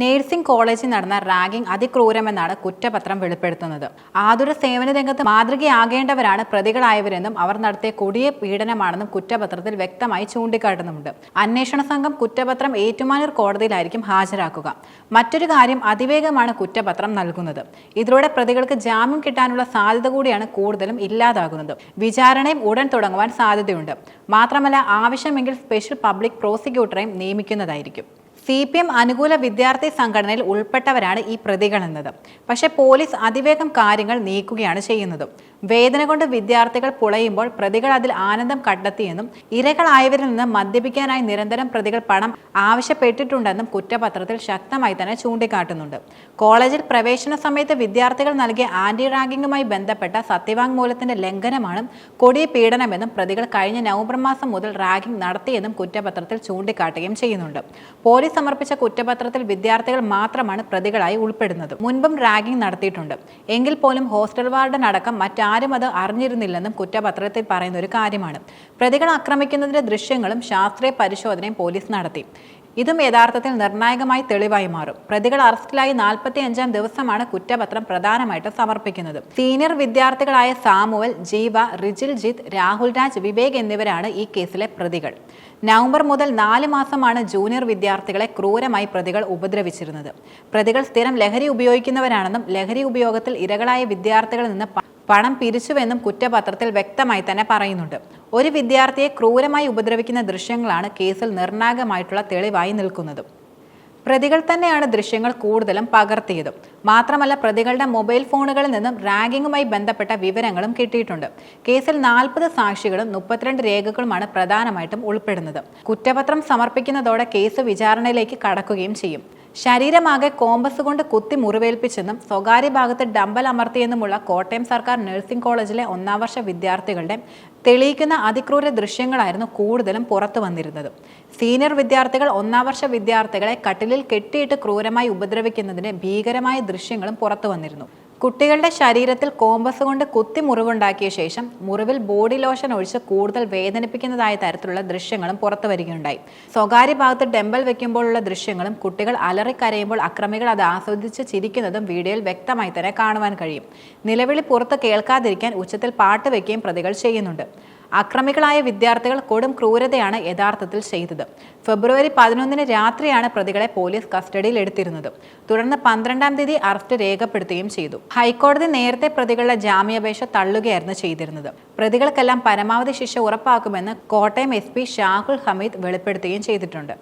Nursing കോളേജിൽ നടന്ന ragging അതിക്രൂരമെന്നാണ് കുറ്റപത്രം വെളിപ്പെടുത്തുന്നത്. ആതുര സേവന രംഗത്ത് മാതൃകയാകേണ്ടവരാണ് പ്രതികളായവരെന്നും അവർ നടത്തിയ കൊടിയ പീഡനമാണെന്നും കുറ്റപത്രത്തിൽ വ്യക്തമായി ചൂണ്ടിക്കാട്ടുന്നുണ്ട് അന്വേഷണ സംഘം കുറ്റപത്രം ഏറ്റുമാനൂർ കോടതിയിലായിരിക്കും ഹാജരാക്കുക. മറ്റൊരു കാര്യം അതിവേഗമാണ് കുറ്റപത്രം നൽകുന്നത്. ഇതിലൂടെ പ്രതികൾക്ക് ജാമ്യം കിട്ടാനുള്ള സാധ്യത കൂടിയാണ് കൂടുതലും ഇല്ലാതാകുന്നത്. വിചാരണയും ഉടൻ തുടങ്ങുവാൻ സാധ്യതയുണ്ട്. മാത്രമല്ല ആവശ്യമെങ്കിൽ സ്പെഷ്യൽ പബ്ലിക് പ്രോസിക്യൂട്ടറെയും നിയമിക്കുന്നതായിരിക്കും. സി പി എം അനുകൂല വിദ്യാർത്ഥി സംഘടനയിൽ ഉൾപ്പെട്ടവരാണ് ഈ പ്രതികളെന്നത് പക്ഷേ പോലീസ് അതിവേഗം കാര്യങ്ങൾ നീക്കുകയാണ് ചെയ്യുന്നത്. വേദന കൊണ്ട് വിദ്യാർത്ഥികൾ പുളയുമ്പോൾ പ്രതികൾ അതിൽ ആനന്ദം കണ്ടെത്തിയെന്നും ഇരകളായവരിൽ നിന്ന് മദ്യപിക്കാനായി നിരന്തരം പ്രതികൾ പണം ആവശ്യപ്പെട്ടിട്ടുണ്ടെന്നും കുറ്റപത്രത്തിൽ ശക്തമായി തന്നെ ചൂണ്ടിക്കാട്ടുന്നുണ്ട്. കോളേജിൽ പ്രവേശന സമയത്ത് വിദ്യാർത്ഥികൾ നൽകിയ ആന്റി റാഗിങ്ങുമായി ബന്ധപ്പെട്ട സത്യവാങ്മൂലത്തിന്റെ ലംഘനമാണ് കൊടിയ പീഡനമെന്നും പ്രതികൾ കഴിഞ്ഞ നവംബർ മാസം മുതൽ റാഗിംഗ് നടത്തിയെന്നും കുറ്റപത്രത്തിൽ ചൂണ്ടിക്കാട്ടുകയും ചെയ്യുന്നുണ്ട്. പോലീസ് സമർപ്പിച്ച കുറ്റപത്രത്തിൽ വിദ്യാർത്ഥികൾ മാത്രമാണ് പ്രതികളായി ഉൾപ്പെടുന്നത്. മുൻപും റാഗിംഗ് നടത്തിയിട്ടുണ്ട്. എങ്കിൽ പോലും ഹോസ്റ്റൽ വാർഡൻ അടക്കം മറ്റാരും അത് അറിഞ്ഞിരുന്നില്ലെന്നും കുറ്റപത്രത്തിൽ പറയുന്ന ഒരു കാര്യമാണ്. പ്രതികൾ ആക്രമിക്കുന്നതിന്റെ ദൃശ്യങ്ങളും ശാസ്ത്രീയ പരിശോധനയും പോലീസ് നടത്തി. ഇതും യഥാർത്ഥത്തിൽ നിർണായകമായി തെളിവായി മാറും. പ്രതികൾ അറസ്റ്റിലായി നാൽപ്പത്തി അഞ്ചാം ദിവസമാണ് കുറ്റപത്രം പ്രധാനമായിട്ട് സമർപ്പിക്കുന്നത്. സീനിയർ വിദ്യാർത്ഥികളായ സാമുവൽ ജീവ റിജിൽ ജിത്ത് രാഹുൽ രാജ് വിവേക് എന്നിവരാണ് ഈ കേസിലെ പ്രതികൾ. നവംബർ മുതൽ നാല് മാസമാണ് ജൂനിയർ വിദ്യാർത്ഥികളെ ക്രൂരമായി പ്രതികൾ ഉപദ്രവിച്ചിരുന്നത്. പ്രതികൾ സ്ഥിരം ലഹരി ഉപയോഗിക്കുന്നവരാണെന്നും ലഹരി ഉപയോഗത്തിൽ ഇരകളായ വിദ്യാർത്ഥികളിൽ നിന്ന് പണം പിരിച്ചുവെന്നും കുറ്റപത്രത്തിൽ വ്യക്തമായി തന്നെ പറയുന്നുണ്ട്. ഒരു വിദ്യാർത്ഥിയെ ക്രൂരമായി ഉപദ്രവിക്കുന്ന ദൃശ്യങ്ങളാണ് കേസിൽ നിർണായകമായിട്ടുള്ള തെളിവായി നിൽക്കുന്നത്. പ്രതികൾ തന്നെയാണ് ദൃശ്യങ്ങൾ കൂടുതലും പകർത്തിയതും. മാത്രമല്ല പ്രതികളുടെ മൊബൈൽ ഫോണുകളിൽ നിന്നും റാഗിങ്ങുമായി ബന്ധപ്പെട്ട വിവരങ്ങളും കിട്ടിയിട്ടുണ്ട്. കേസിൽ നാൽപ്പത് സാക്ഷികളും മുപ്പത്തിരണ്ട് രേഖകളുമാണ് പ്രധാനമായിട്ടും ഉൾപ്പെടുന്നത്. കുറ്റപത്രം സമർപ്പിക്കുന്നതോടെ കേസ് വിചാരണയിലേക്ക് കടക്കുകയും ചെയ്യും. ശരീരമാകെ കോമ്പസ് കൊണ്ട് കുത്തി മുറിവേൽപ്പിച്ചെന്നും സ്വകാര്യ ഭാഗത്ത് ഡമ്പൽ അമർത്തിയെന്നുമുള്ള കോട്ടയം സർക്കാർ നഴ്സിംഗ് കോളേജിലെ ഒന്നാം വർഷ വിദ്യാർത്ഥികളുടെ തെളിയിക്കുന്ന അതിക്രൂര ദൃശ്യങ്ങളായിരുന്നു കൂടുതലും പുറത്തു വന്നിരുന്നത്. സീനിയർ വിദ്യാർത്ഥികൾ ഒന്നാം വർഷ വിദ്യാർത്ഥികളെ കട്ടിലിൽ കെട്ടിയിട്ട് ക്രൂരമായി ഉപദ്രവിക്കുന്നതിന്റെ ഭീകരമായ ദൃശ്യങ്ങളും പുറത്തു വന്നിരുന്നു. കുട്ടികളുടെ ശരീരത്തിൽ കോമ്പസ് കൊണ്ട് കുത്തി മുറിവുണ്ടാക്കിയ ശേഷം മുറിവിൽ ബോഡി ലോഷൻ ഒഴിച്ച് കൂടുതൽ വേദനിപ്പിക്കുന്നതായ തരത്തിലുള്ള ദൃശ്യങ്ങളും പുറത്തു വരികയുണ്ടായി. സ്വകാര്യ ഭാഗത്ത് ഡെമ്പൽ വെക്കുമ്പോഴുള്ള ദൃശ്യങ്ങളും കുട്ടികൾ അലറിക്കരയുമ്പോൾ അക്രമികൾ അത് ആസ്വദിച്ച് ചിരിക്കുന്നതും വീഡിയോയിൽ വ്യക്തമായി തന്നെ കാണുവാൻ കഴിയും. നിലവിളി പുറത്ത് കേൾക്കാതിരിക്കാൻ ഉച്ചത്തിൽ പാട്ട് വെക്കുകയും പ്രതികൾ ചെയ്യുന്നുണ്ട്. അക്രമികളായ വിദ്യാർത്ഥികൾ കൊടും ക്രൂരതയാണ് യഥാർത്ഥത്തിൽ ചെയ്തത്. ഫെബ്രുവരി പതിനൊന്നിന് രാത്രിയാണ് പ്രതികളെ പോലീസ് കസ്റ്റഡിയിൽ എടുത്തിരുന്നത്. തുടർന്ന് പന്ത്രണ്ടാം തീയതി അറസ്റ്റ് രേഖപ്പെടുത്തുകയും ചെയ്തു. ഹൈക്കോടതി നേരത്തെ പ്രതികളുടെ ജാമ്യാപേക്ഷ തള്ളുകയായിരുന്നു ചെയ്തിരുന്നത്. പ്രതികൾക്കെല്ലാം പരമാവധി ശിക്ഷ ഉറപ്പാക്കുമെന്ന് കോട്ടയം എസ് ഷാഹുൽ ഹമീദ് വെളിപ്പെടുത്തുകയും ചെയ്തിട്ടുണ്ട്.